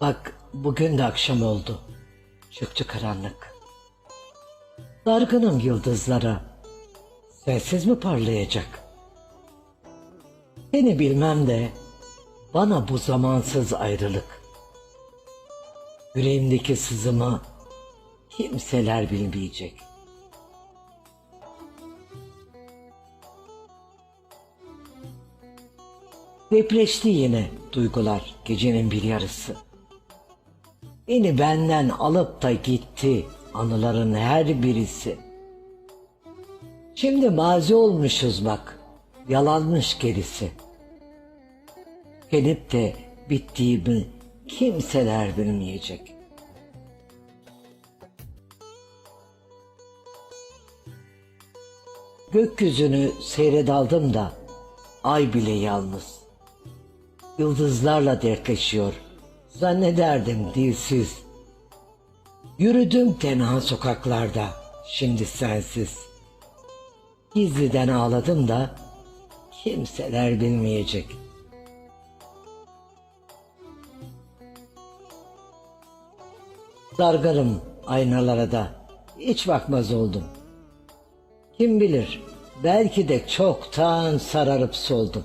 Bak bugün de akşam oldu. Çöktü karanlık. Dargınım yıldızlara. Sensiz mi parlayacak? Seni bilmem de bana bu zamansız ayrılık. Yüreğimdeki sızımı kimseler bilmeyecek. Depreşti yine duygular gecenin bir yarısı. Beni benden alıp da gitti anıların her birisi. Şimdi mazi olmuşuz bak, yalanmış gerisi. Gelip de bittiğimi kimseler bilmeyecek. Gökyüzünü seyredaldım da ay bile yalnız. Yıldızlarla dertleşiyor. Zannederdim dilsiz. Yürüdüm tenha sokaklarda şimdi sensiz. Gizliden ağladım da kimseler bilmeyecek. Dargarım aynalara da hiç bakmaz oldum. Kim bilir belki de çoktan sararıp soldum.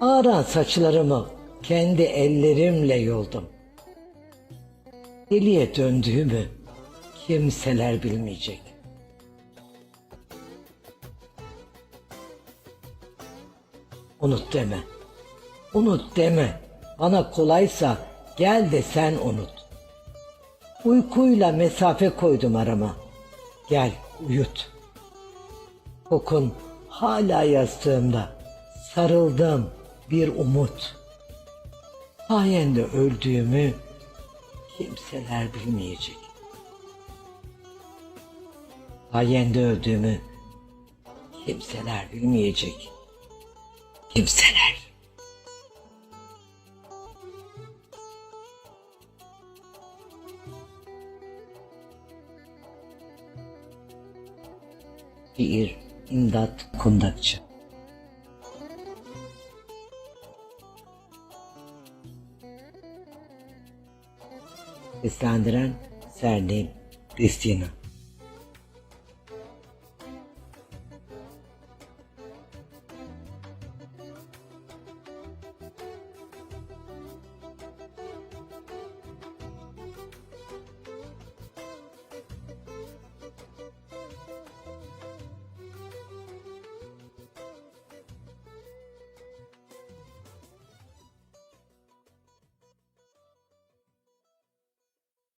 Ağaran saçlarımı kendi ellerimle yoldum. Deliye döndüğümü kimseler bilmeyecek. Unut deme. Unut deme. Bana kolaysa gel de sen unut. Uykuyla mesafe koydum arama. Gel uyut. Kokun hala yastığımda. Sarıldım bir umut. Sayende öldüğümü kimseler bilmeyecek. Sayende öldüğümü kimseler bilmeyecek. Kimseler. Şiir İmdat Kundakçı Seslendiren Serlin Kristina